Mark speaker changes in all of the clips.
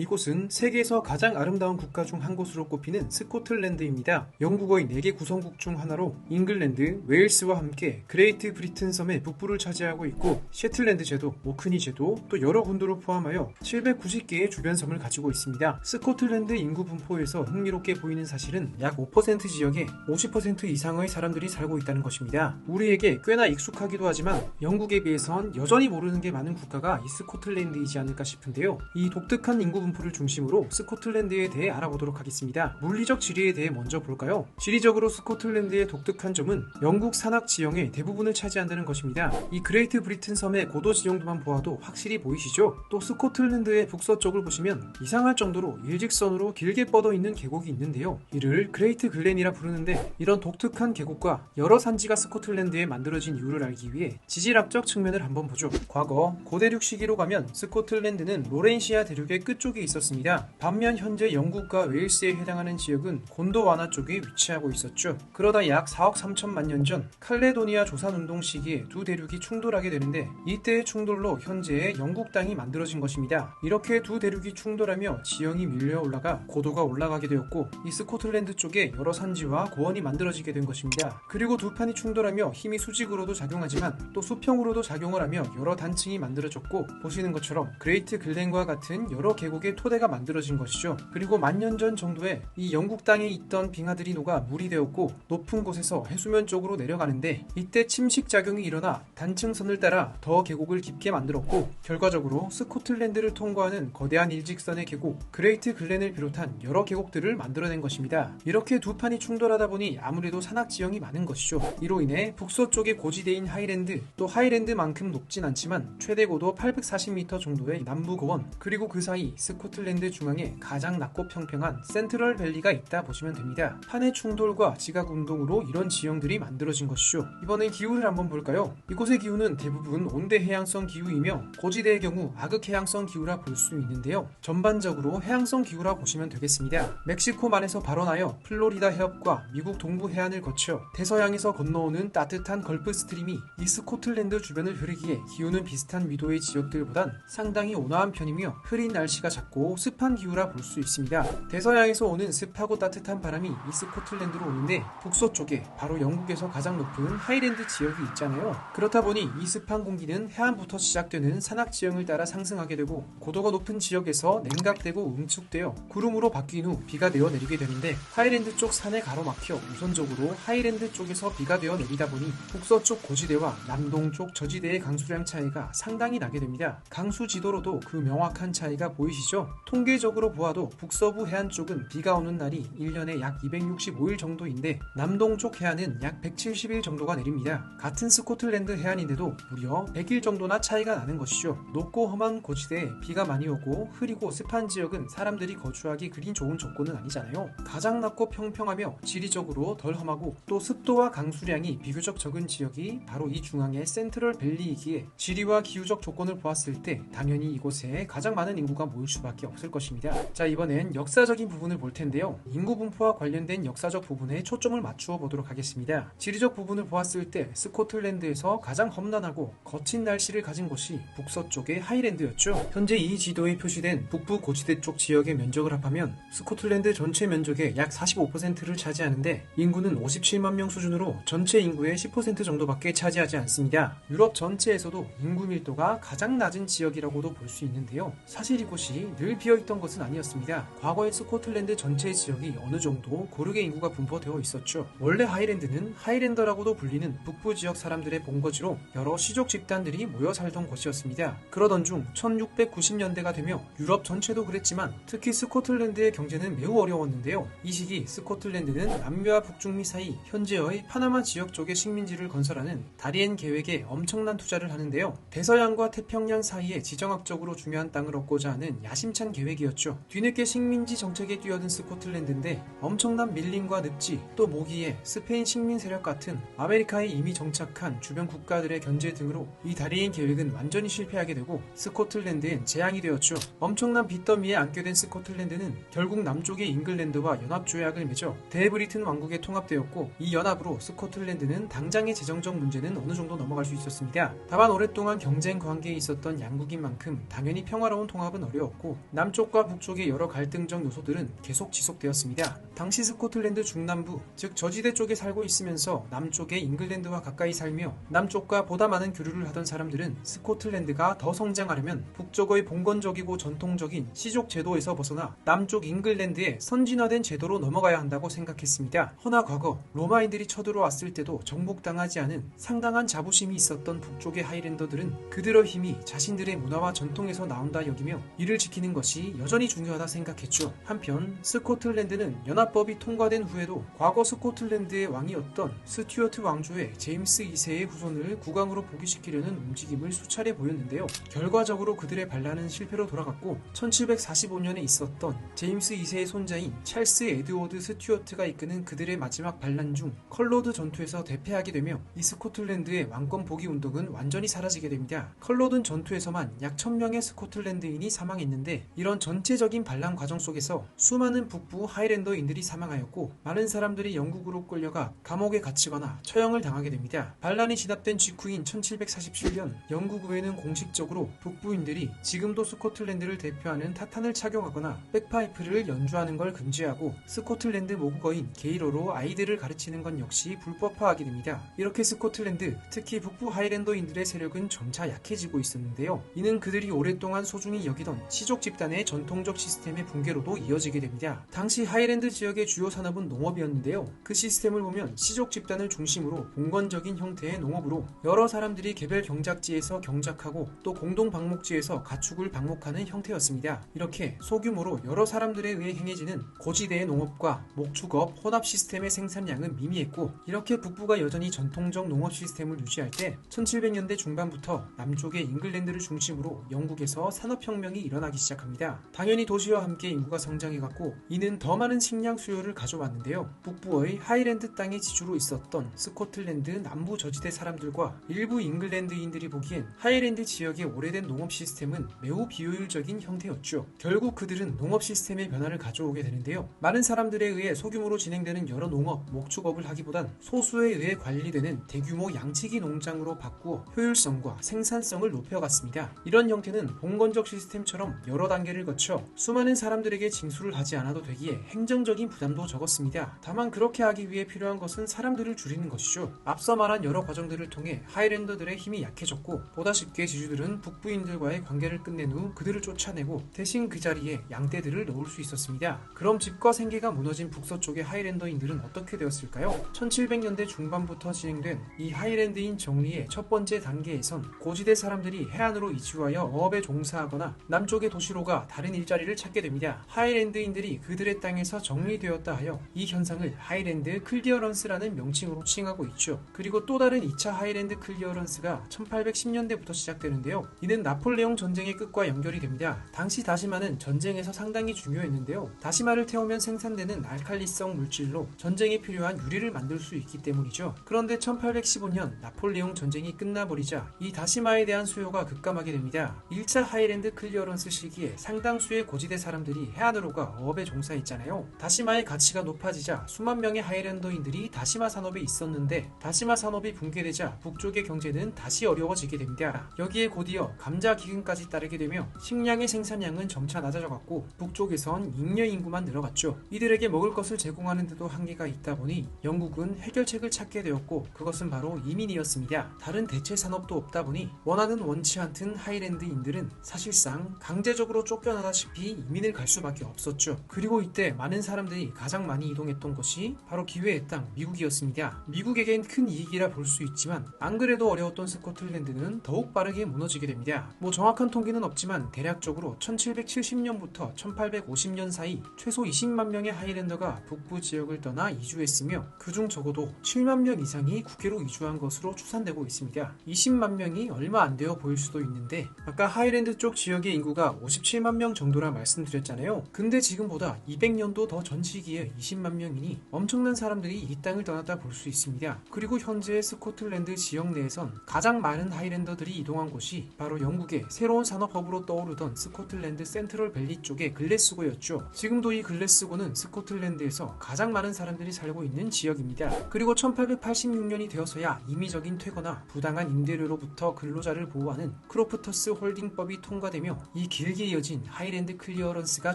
Speaker 1: 이곳은 세계에서 가장 아름다운 국가 중 한 곳으로 꼽히는 스코틀랜드입니다. 영국의 4개 구성국 중 하나로 잉글랜드, 웨일스와 함께 그레이트 브리튼 섬의 북부를 차지하고 있고 셰틀랜드 제도, 오크니 제도, 또 여러 군도를 포함하여 790개의 주변 섬을 가지고 있습니다. 스코틀랜드 인구 분포에서 흥미롭게 보이는 사실은 약 5% 지역에 50% 이상의 사람들이 살고 있다는 것입니다. 우리에게 꽤나 익숙하기도 하지만 영국에 비해선 여전히 모르는 게 많은 국가가 이 스코틀랜드이지 않을까 싶은데요. 이 독특한 인구 분포 를 중심으로 스코틀랜드에 대해 알아보도록 하겠습니다. 물리적 지리에 대해 먼저 볼까요? 지리적으로 스코틀랜드의 독특한 점은 영국 산악 지형의 대부분을 차지한다는 것입니다. 이 그레이트 브리튼 섬의 고도 지형도만 보아도 확실히 보이시죠? 또 스코틀랜드의 북서쪽을 보시면 이상할 정도로 일직선으로 길게 뻗어 있는 계곡이 있는데요. 이를 그레이트 글렌이라 부르는데 이런 독특한 계곡과 여러 산지가 스코틀랜드에 만들어진 이유를 알기 위해 지질학적 측면을 한번 보죠. 과거 고대륙 시기로 가면 스코틀랜드는 로렌시아 대륙의 끝쪽 에 있었습니다. 반면 현재 영국과 웨일스에 해당하는 지역은 곤도와나 쪽에 위치하고 있었죠. 그러다 약 4억 3천만 년 전 칼레도니아 조산운동 시기에 두 대륙이 충돌하게 되는데 이때의 충돌로 현재의 영국 땅이 만들어진 것입니다. 이렇게 두 대륙이 충돌하며 지형이 밀려 올라가 고도가 올라가게 되었고 이 스코틀랜드 쪽에 여러 산지와 고원이 만들어지게 된 것입니다. 그리고 두 판이 충돌하며 힘이 수직으로도 작용하지만 또 수평으로도 작용을 하며 여러 단층이 만들어졌고 보시는 것처럼 그레이트 글렌과 같은 여러 계곡 의 토대가 만들어진 것이죠. 그리고 만년 전 정도에 이 영국 땅에 있던 빙하들이 녹아 물이 되었고 높은 곳에서 해수면 쪽으로 내려가는데 이때 침식 작용이 일어나 단층선을 따라 더 계곡을 깊게 만들었고 결과적으로 스코틀랜드를 통과하는 거대한 일직선의 계곡 그레이트 글렌을 비롯한 여러 계곡들을 만들어낸 것입니다. 이렇게 두 판이 충돌하다 보니 아무래도 산악 지형이 많은 것이죠. 이로 인해 북서쪽의 고지대인 하이랜드 또 하이랜드만큼 높진 않지만 최대 고도 840m 정도의 남부 고원 그리고 그 사이 스코틀랜드 중앙에 가장 낮고 평평한 센트럴 밸리가 있다 보시면 됩니다. 판의 충돌과 지각 운동으로 이런 지형들이 만들어진 것이죠. 이번엔 기후를 한번 볼까요? 이곳의 기후는 대부분 온대 해양성 기후이며 고지대의 경우 아극 해양성 기후라 볼 수 있는데요. 전반적으로 해양성 기후라 보시면 되겠습니다. 멕시코만에서 발원하여 플로리다 해협과 미국 동부 해안을 거쳐 대서양에서 건너오는 따뜻한 걸프 스트림이 이 스코틀랜드 주변을 흐르기에 기후는 비슷한 위도의 지역들보단 상당히 온화한 편이며 흐린 날씨가 작고 습한 기후라 볼 수 있습니다. 대서양에서 오는 습하고 따뜻한 바람이 이 스코틀랜드로 오는데 북서쪽에 바로 영국에서 가장 높은 하이랜드 지역이 있잖아요. 그렇다 보니 이 습한 공기는 해안부터 시작되는 산악 지형을 따라 상승하게 되고 고도가 높은 지역에서 냉각되고 응축되어 구름으로 바뀐 후 비가 내어 내리게 되는데 하이랜드 쪽 산에 가로막혀 우선적으로 하이랜드 쪽에서 비가 되어 내리다 보니 북서쪽 고지대와 남동쪽 저지대의 강수량 차이가 상당히 나게 됩니다. 강수 지도로도 그 명확한 차이가 보이시죠? 통계적으로 보아도 북서부 해안 쪽은 비가 오는 날이 1년에 약 265일 정도인데 남동쪽 해안은 약 170일 정도가 내립니다. 같은 스코틀랜드 해안인데도 무려 100일 정도나 차이가 나는 것이죠. 높고 험한 고지대에 비가 많이 오고 흐리고 습한 지역은 사람들이 거주하기 그리 좋은 조건은 아니잖아요. 가장 낮고 평평하며 지리적으로 덜 험하고 또 습도와 강수량이 비교적 적은 지역이 바로 이 중앙의 센트럴 밸리이기에 지리와 기후적 조건을 보았을 때 당연히 이곳에 가장 많은 인구가 모일 수 밖에 없을 것입니다. 자 이번엔 역사적인 부분을 볼 텐데요. 인구 분포와 관련된 역사적 부분에 초점을 맞추어 보도록 하겠습니다. 지리적 부분을 보았을 때 스코틀랜드에서 가장 험난하고 거친 날씨를 가진 곳이 북서쪽의 하이랜드였죠. 현재 이 지도에 표시된 북부 고지대 쪽 지역의 면적을 합하면 스코틀랜드 전체 면적의 약 45%를 차지하는데 인구는 57만 명 수준으로 전체 인구의 10% 정도밖에 차지하지 않습니다. 유럽 전체에서도 인구 밀도가 가장 낮은 지역이라고도 볼 수 있는데요. 사실 이곳이 늘 비어있던 것은 아니었습니다. 과거의 스코틀랜드 전체 지역이 어느 정도 고르게 인구가 분포되어 있었죠. 원래 하이랜드는 하이랜더라고도 불리는 북부 지역 사람들의 본거지로 여러 시족 집단들이 모여 살던 곳이었습니다. 그러던 중 1690년대가 되며 유럽 전체도 그랬지만 특히 스코틀랜드의 경제는 매우 어려웠는데요. 이 시기 스코틀랜드는 남미와 북중미 사이 현재의 파나마 지역 쪽의 식민지를 건설하는 다리엔 계획에 엄청난 투자를 하는데요. 대서양과 태평양 사이에 지정학적으로 중요한 땅을 얻고자 하는 야심 찬 계획이었죠. 뒤늦게 식민지 정책에 뛰어든 스코틀랜드인데 엄청난 밀림과 늪지 또 모기에 스페인 식민 세력 같은 아메리카에 이미 정착한 주변 국가들의 견제 등으로 이 다리엔 계획은 완전히 실패하게 되고 스코틀랜드엔 재앙이 되었죠. 엄청난 빚더미에 안게 된 스코틀랜드는 결국 남쪽의 잉글랜드와 연합조약을 맺어 대브리튼 왕국에 통합되었고 이 연합으로 스코틀랜드는 당장의 재정적 문제는 어느 정도 넘어갈 수 있었습니다. 다만 오랫동안 경쟁 관계에 있었던 양국인 만큼 당연히 평화로운 통합은 어려웠고 되었고 남쪽과 북쪽의 여러 갈등적 요소들은 계속 지속되었습니다. 당시 스코틀랜드 중남부, 즉 저지대 쪽에 살고 있으면서 남쪽의 잉글랜드와 가까이 살며 남쪽과 보다 많은 교류를 하던 사람들은 스코틀랜드가 더 성장하려면 북쪽의 봉건적이고 전통적인 시족 제도에서 벗어나 남쪽 잉글랜드의 선진화된 제도로 넘어가야 한다고 생각했습니다. 허나 과거 로마인들이 쳐들어왔을 때도 정복당하지 않은 상당한 자부심이 있었던 북쪽의 하이랜더들은 그들의 힘이 자신들의 문화와 전통에서 나온다 여기며 이를 지 키는 것이 여전히 중요하다 생각했죠. 한편 스코틀랜드는 연합법이 통과된 후에도 과거 스코틀랜드의 왕이었던 스튜어트 왕조의 제임스 2세의 후손을 국왕으로 복위시키려는 움직임을 수차례 보였는데요. 결과적으로 그들의 반란은 실패로 돌아갔고 1745년에 있었던 제임스 2세의 손자인 찰스 에드워드 스튜어트가 이끄는 그들의 마지막 반란 중 컬로드 전투에서 대패하게 되며 이 스코틀랜드의 왕권 복위 운동은 완전히 사라지게 됩니다. 컬로든 전투에서만 약 1000명의 스코틀랜드인이 사망했는데 이런 전체적인 반란 과정 속에서 수많은 북부 하이랜더인들이 사망하였고 많은 사람들이 영국으로 끌려가 감옥에 갇히거나 처형을 당하게 됩니다. 반란이 진압된 직후인 1747년 영국 의회는 공식적으로 북부인들이 지금도 스코틀랜드를 대표하는 타탄을 착용하거나 백파이프를 연주하는 걸 금지하고 스코틀랜드 모국어인 게이로로 아이들을 가르치는 건 역시 불법화하게 됩니다. 이렇게 스코틀랜드, 특히 북부 하이랜더인들의 세력은 점차 약해지고 있었는데요. 이는 그들이 오랫동안 소중히 여기던 시족 집단의 전통적 시스템의 붕괴로도 이어지게 됩니다. 당시 하이랜드 지역의 주요 산업은 농업이었는데요. 그 시스템을 보면 시족 집단을 중심으로 봉건적인 형태의 농업으로 여러 사람들이 개별 경작지에서 경작하고 또 공동 방목지에서 가축을 방목하는 형태였습니다. 이렇게 소규모로 여러 사람들에 의해 행해지는 고지대의 농업과 목축업, 혼합 시스템의 생산량은 미미했고 이렇게 북부가 여전히 전통적 농업 시스템을 유지할 때 1700년대 중반부터 남쪽의 잉글랜드를 중심으로 영국에서 산업혁명이 일어나기 시작합니다. 당연히 도시와 함께 인구가 성장해갔고 이는 더 많은 식량 수요를 가져왔는데요. 북부의 하이랜드 땅의 지주로 있었던 스코틀랜드 남부 저지대 사람들과 일부 잉글랜드인들이 보기엔 하이랜드 지역의 오래된 농업 시스템은 매우 비효율적인 형태였죠. 결국 그들은 농업 시스템의 변화를 가져오게 되는데요. 많은 사람들에 의해 소규모로 진행되는 여러 농업, 목축업을 하기보단 소수에 의해 관리되는 대규모 양치기 농장으로 바꾸어 효율성과 생산성을 높여갔습니다. 이런 형태는 봉건적 시스템처럼 여러 단계를 거쳐 수많은 사람들에게 징수를 하지 않아도 되기에 행정적인 부담도 적었습니다. 다만 그렇게 하기 위해 필요한 것은 사람들을 줄이는 것이죠. 앞서 말한 여러 과정들을 통해 하이랜더들의 힘이 약해졌고 보다 쉽게 지주들은 북부인들과의 관계를 끝낸 후 그들을 쫓아내고 대신 그 자리에 양떼들을 넣을 수 있었습니다. 그럼 집과 생계가 무너진 북서쪽의 하이랜더인들은 어떻게 되었을까요? 1700년대 중반부터 진행된 이 하이랜드인 정리의 첫 번째 단계에선 고지대 사람들이 해안으로 이주하여 어업에 종사하거나 남쪽의 도시로가 다른 일자리를 찾게 됩니다. 하이랜드인들이 그들의 땅에서 정리되었다 하여 이 현상을 하이랜드 클리어런스라는 명칭으로 칭하고 있죠. 그리고 또 다른 2차 하이랜드 클리어런스가 1810년대부터 시작되는데요. 이는 나폴레옹 전쟁의 끝과 연결이 됩니다. 당시 다시마는 전쟁에서 상당히 중요했는데요. 다시마를 태우면 생산되는 알칼리성 물질로 전쟁에 필요한 유리를 만들 수 있기 때문이죠. 그런데 1815년 나폴레옹 전쟁이 끝나버리자 이 다시마에 대한 수요가 급감하게 됩니다. 1차 하이랜드 클리어런스 시 기에 상당수의 고지대 사람들이 해안으로 가 어업에 종사했잖아요. 다시마의 가치가 높아지자 수만 명의 하이랜더인들이 다시마 산업에 있었는데 다시마 산업이 붕괴되자 북쪽의 경제는 다시 어려워지게 됩니다. 여기에 곧이어 감자 기근까지 따르게 되며 식량의 생산량은 점차 낮아져갔고 북쪽에선 잉여 인구만 늘어갔죠. 이들에게 먹을 것을 제공하는 데도 한계가 있다 보니 영국은 해결책을 찾게 되었고 그것은 바로 이민이었습니다. 다른 대체 산업도 없다 보니 원하는 원치 않든 하이랜드인들은 사실상 강제적 으로 쫓겨나다시피 이민을 갈 수밖에 없었죠. 그리고 이때 많은 사람들이 가장 많이 이동했던 곳이 바로 기회의 땅 미국이었습니다. 미국에겐 큰 이익이라 볼 수 있지만 안 그래도 어려웠던 스코틀랜드는 더욱 빠르게 무너지게 됩니다. 뭐 정확한 통계는 없지만 대략적으로 1770년부터 1850년 사이 최소 20만 명의 하이랜더가 북부 지역을 떠나 이주했으며 그중 적어도 7만 명 이상이 국외로 이주한 것으로 추산되고 있습니다. 20만 명이 얼마 안 되어 보일 수도 있는데 아까 하이랜드 쪽 지역의 인구가 57만 명 정도라 말씀드렸잖아요. 근데 지금보다 200년도 더 전 시기에 20만 명이니 엄청난 사람들이 이 땅을 떠났다 볼 수 있습니다. 그리고 현재 스코틀랜드 지역 내에선 가장 많은 하이랜더들이 이동한 곳이 바로 영국의 새로운 산업허브로 떠오르던 스코틀랜드 센트럴 밸리 쪽의 글래스고였죠. 지금도 이 글래스고는 스코틀랜드에서 가장 많은 사람들이 살고 있는 지역입니다. 그리고 1886년이 되어서야 임의적인 퇴거나 부당한 임대료로부터 근로자를 보호하는 크로프터스 홀딩법이 통과되며 이길 길게 이어진 하이랜드 클리어런스가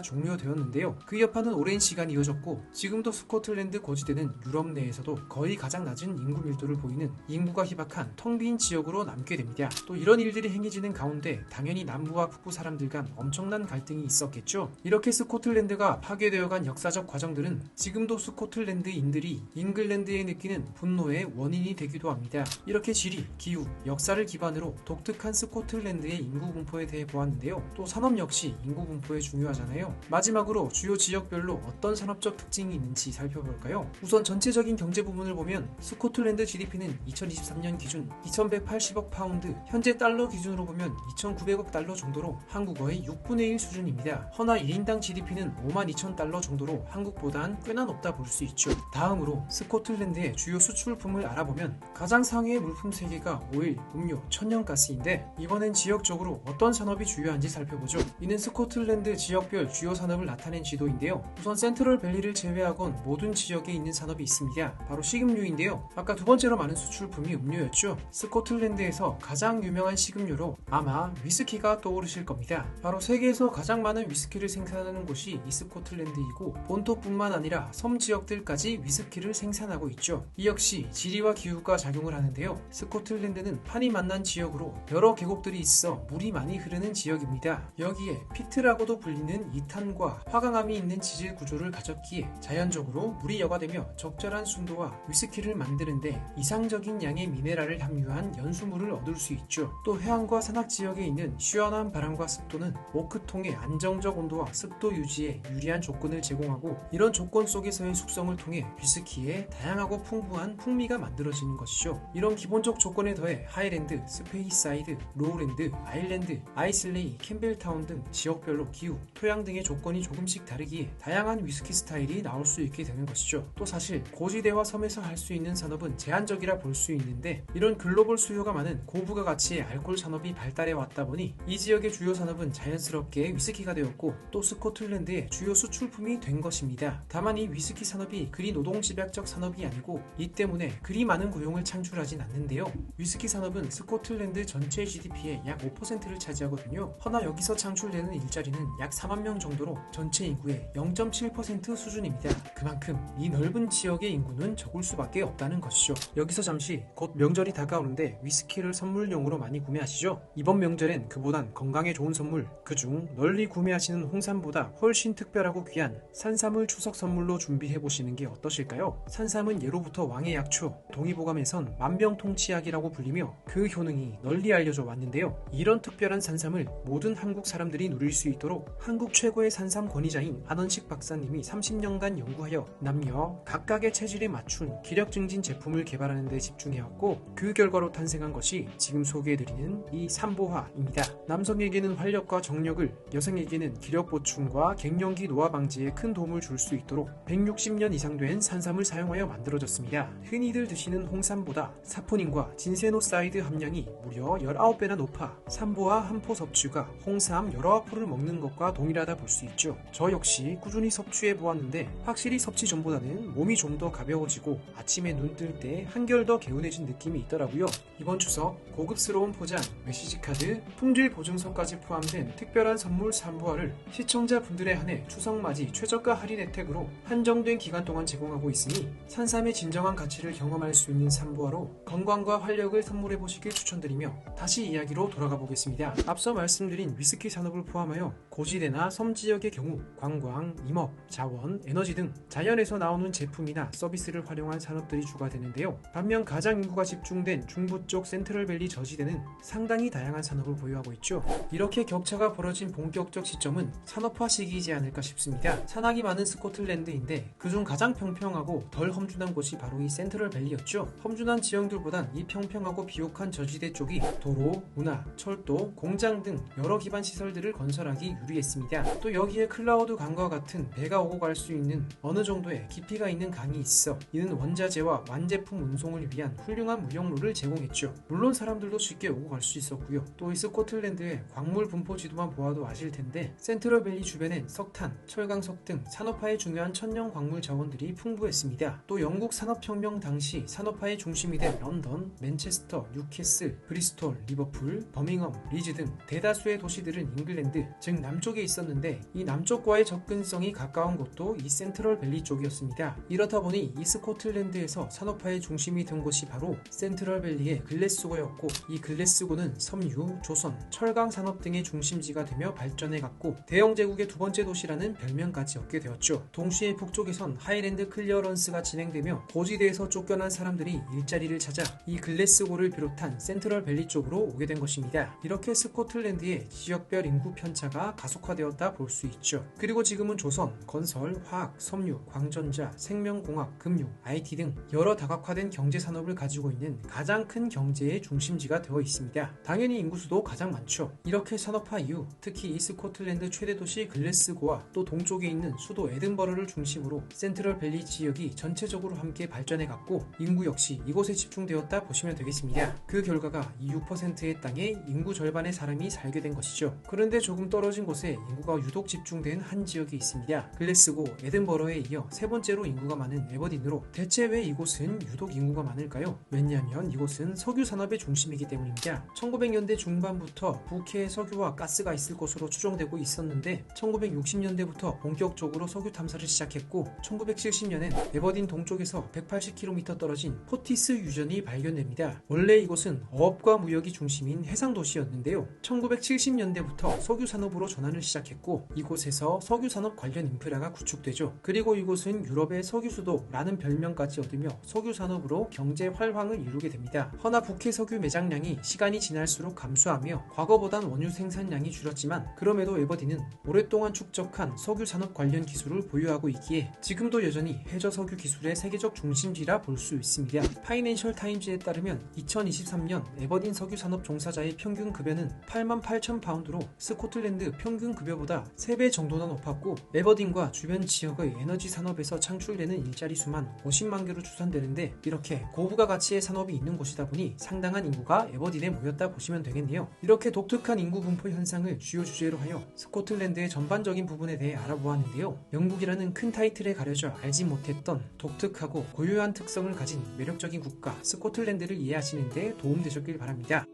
Speaker 1: 종료되었는데요. 그 여파는 오랜 시간 이어졌고 지금도 스코틀랜드 고지대는 유럽 내에서도 거의 가장 낮은 인구 밀도를 보이는 인구가 희박한 텅 빈 지역으로 남게 됩니다. 또 이런 일들이 행해지는 가운데 당연히 남부와 북부 사람들 간 엄청난 갈등이 있었겠죠. 이렇게 스코틀랜드가 파괴되어간 역사적 과정들은 지금도 스코틀랜드인들이 잉글랜드에 느끼는 분노의 원인이 되기도 합니다. 이렇게 지리, 기후, 역사를 기반으로 독특한 스코틀랜드의 인구 분포에 대해 보았는데요. 또 산업 역시 인구 분포에 중요하잖아요. 마지막으로 주요 지역별로 어떤 산업적 특징이 있는지 살펴볼까요? 우선 전체적인 경제 부분을 보면 스코틀랜드 GDP는 2023년 기준 2180억 파운드, 현재 달러 기준으로 보면 2900억 달러 정도로 한국어의 6분의 1 수준입니다. 허나 1인당 GDP는 5만 2천 달러 정도로 한국보단 꽤나 높다 볼 수 있죠. 다음으로 스코틀랜드의 주요 수출품을 알아보면 가장 상위의 물품 3개가 오일, 음료, 천연가스인데 이번엔 지역적으로 어떤 산업이 주요한지 살펴보죠. 이는 스코틀랜드 지역별 주요 산업을 나타낸 지도인데요. 우선 센트럴 밸리를 제외하곤 모든 지역에 있는 산업이 있습니다. 바로 식음료인데요. 아까 두 번째로 많은 수출품이 음료였죠. 스코틀랜드에서 가장 유명한 식음료로 아마 위스키가 떠오르실 겁니다. 바로 세계에서 가장 많은 위스키를 생산하는 곳이 이 스코틀랜드이고 본토뿐만 아니라 섬 지역들까지 위스키를 생산하고 있죠. 이 역시 지리와 기후가 작용을 하는데요. 스코틀랜드는 판이 만난 지역으로 여러 계곡들이 있어 물이 많이 흐르는 지역입니다. 여기에 피트라고도 불리는 이탄과 화강암이 있는 지질 구조를 가졌기에 자연적으로 물이 여과되며 적절한 순도와 위스키를 만드는데 이상적인 양의 미네랄을 함유한 연수물을 얻을 수 있죠. 또 해안과 산악 지역에 있는 시원한 바람과 습도는 오크통의 안정적 온도와 습도 유지에 유리한 조건을 제공하고 이런 조건 속에서의 숙성을 통해 위스키에 다양하고 풍부한 풍미가 만들어지는 것이죠. 이런 기본적 조건에 더해 하이랜드, 스페이사이드, 로우랜드, 아일랜드, 아이슬레이, 캠벨타운 등 지역별로 기후, 토양 등의 조건이 조금씩 다르기에 다양한 위스키 스타일이 나올 수 있게 되는 것이죠. 또 사실 고지대와 섬에서 할 수 있는 산업은 제한적이라 볼 수 있는데 이런 글로벌 수요가 많은 고부가 가치의 알코올 산업이 발달해 왔다 보니 이 지역의 주요 산업은 자연스럽게 위스키가 되었고 또 스코틀랜드의 주요 수출품이 된 것입니다. 다만 이 위스키 산업이 그리 노동 집약적 산업이 아니고 이 때문에 그리 많은 고용을 창출하진 않는데요. 위스키 산업은 스코틀랜드 전체 GDP의 약 5%를 차지하거든요. 허나 여기서 창출되는 일자리는 약 4만 명 정도로 전체 인구의 0.7% 수준입니다. 그만큼 이 넓은 지역의 인구는 적을 수밖에 없다는 것이죠. 여기서 잠시 곧 명절이 다가오는데 위스키를 선물용으로 많이 구매하시죠? 이번 명절엔 그보단 건강에 좋은 선물, 그중 널리 구매하시는 홍삼보다 훨씬 특별하고 귀한 산삼을 추석 선물로 준비해 보시는 게 어떠실까요? 산삼은 예로부터 왕의 약초, 동의보감에선 만병통치약이라고 불리며 그 효능이 널리 알려져 왔는데요. 이런 특별한 산삼을 모든 한국 사 람들이 누릴 수 있도록 한국 최고의 산삼 권위자인 안원식 박사님이 30년간 연구하여 남녀 각각의 체질에 맞춘 기력 증진 제품을 개발하는 데 집중해왔고 그 결과로 탄생한 것이 지금 소개해드리는 이 삼보화입니다. 남성에게는 활력과 정력을, 여성에게는 기력 보충과 갱년기 노화 방지에 큰 도움을 줄 수 있도록 160년 이상 된 산삼을 사용하여 만들어졌습니다. 흔히들 드시는 홍삼보다 사포닌과 진세노사이드 함량이 무려 19배나 높아 삼보화 한포 섭취가 홍삼 19포를 먹는 것과 동일하다 볼 수 있죠. 저 역시 꾸준히 섭취해 보았는데 확실히 섭취 전보다는 몸이 좀 더 가벼워지고 아침에 눈 뜰 때 한결 더 개운해진 느낌이 있더라고요. 이번 추석 고급스러운 포장, 메시지 카드, 품질 보증서까지 포함된 특별한 선물 삼보화를 시청자분들에 한해 추석 맞이 최저가 할인 혜택으로 한정된 기간 동안 제공하고 있으니 산삼의 진정한 가치를 경험할 수 있는 삼보화로 건강과 활력을 선물해 보시길 추천드리며 다시 이야기로 돌아가 보겠습니다. 앞서 말씀드린 위스키 산업을 포함하여 고지대나 섬 지역의 경우 관광, 임업, 자원, 에너지 등 자연에서 나오는 제품이나 서비스를 활용한 산업들이 주가 되는데요. 반면 가장 인구가 집중된 중부 쪽 센트럴밸리 저지대는 상당히 다양한 산업을 보유하고 있죠. 이렇게 격차가 벌어진 본격적 시점은 산업화 시기이지 않을까 싶습니다. 산악이 많은 스코틀랜드인데 그중 가장 평평하고 덜 험준한 곳이 바로 이 센트럴밸리였죠. 험준한 지형들보단 이 평평하고 비옥한 저지대 쪽이 도로, 문화, 철도, 공장 등 여러 기반 시설 들을 건설하기 유리했습니다. 또 여기에 클라우드 강과 같은 배가 오고 갈 수 있는 어느 정도의 깊이가 있는 강이 있어 이는 원자재와 완제품 운송을 위한 훌륭한 무역로를 제공했죠. 물론 사람들도 쉽게 오고 갈 수 있었고요. 또 이 스코틀랜드의 광물 분포 지도만 보아도 아실 텐데 센트럴밸리 주변엔 석탄, 철강석 등 산업화에 중요한 천연 광물 자원들이 풍부했습니다. 또 영국 산업혁명 당시 산업화의 중심이 된 런던, 맨체스터, 뉴캐슬, 브리스톨, 리버풀, 버밍엄, 리즈 등 대다수의 도시들은 있는 잉글랜드, 즉 남쪽에 있었는데 이 남쪽과의 접근성이 가까운 곳도 이 센트럴 밸리 쪽이었습니다. 이렇다 보니 이 스코틀랜드에서 산업화의 중심이 된 곳이 바로 센트럴 밸리의 글래스고였고 이 글래스고는 섬유, 조선, 철강 산업 등의 중심지가 되며 발전해 갔고 대영 제국의 두 번째 도시라는 별명까지 얻게 되었죠. 동시에 북쪽에선 하이랜드 클리어런스가 진행되며 고지대에서 쫓겨난 사람들이 일자리를 찾아 이 글래스고를 비롯한 센트럴 밸리 쪽으로 오게 된 것입니다. 이렇게 스코틀랜드의 지역별 인구 편차가 가속화되었다 볼 수 있죠. 그리고 지금은 조선, 건설, 화학, 섬유, 광전자, 생명공학, 금융, IT 등 여러 다각화된 경제 산업을 가지고 있는 가장 큰 경제의 중심지가 되어 있습니다. 당연히 인구수도 가장 많죠. 이렇게 산업화 이후 특히 이 스코틀랜드 최대 도시 글래스고와 또 동쪽에 있는 수도 에든버러를 중심으로 센트럴 밸리 지역이 전체적으로 함께 발전해 갔고 인구 역시 이곳에 집중되었다 보시면 되겠습니다. 그 결과가 이 6%의 땅에 인구 절반의 사람이 살게 된 것이죠. 그런데 조금 떨어진 곳에 인구가 유독 집중된 한 지역이 있습니다. 글래스고, 에든버러에 이어 세 번째로 인구가 많은 에버딘으로 대체 왜 이곳은 유독 인구가 많을까요? 왜냐하면 이곳은 석유 산업의 중심이기 때문입니다. 1900년대 중반부터 북해에 석유와 가스가 있을 것으로 추정되고 있었는데 1960년대부터 본격적으로 석유 탐사를 시작했고 1970년엔 에버딘 동쪽에서 180km 떨어진 포티스 유전이 발견됩니다. 원래 이곳은 어업과 무역이 중심인 해상 도시였는데요. 1970년대 부터 석유 산업으로 전환을 시작했고 이곳에서 석유 산업 관련 인프라가 구축되죠. 그리고 이곳은 유럽의 석유 수도라는 별명까지 얻으며 석유 산업으로 경제 활황을 이루게 됩니다. 허나 북해 석유 매장량이 시간이 지날수록 감소하며 과거보단 원유 생산량이 줄었지만 그럼에도 에버딘은 오랫동안 축적한 석유 산업 관련 기술을 보유하고 있기에 지금도 여전히 해저 석유 기술의 세계적 중심지라 볼 수 있습니다. 파이낸셜 타임즈에 따르면 2023년 에버딘 석유 산업 종사자의 평균 급여는 8만 8천 파운드로 스코틀랜드 평균 급여보다 3배 정도나 높았고 에버딘과 주변 지역의 에너지 산업에서 창출되는 일자리 수만 50만 개로 추산되는데 이렇게 고부가 가치의 산업이 있는 곳이다 보니 상당한 인구가 에버딘에 모였다 보시면 되겠네요. 이렇게 독특한 인구 분포 현상을 주요 주제로 하여 스코틀랜드의 전반적인 부분에 대해 알아보았는데요. 영국이라는 큰 타이틀에 가려져 알지 못했던 독특하고 고유한 특성을 가진 매력적인 국가 스코틀랜드를 이해하시는 데 도움되셨길 바랍니다.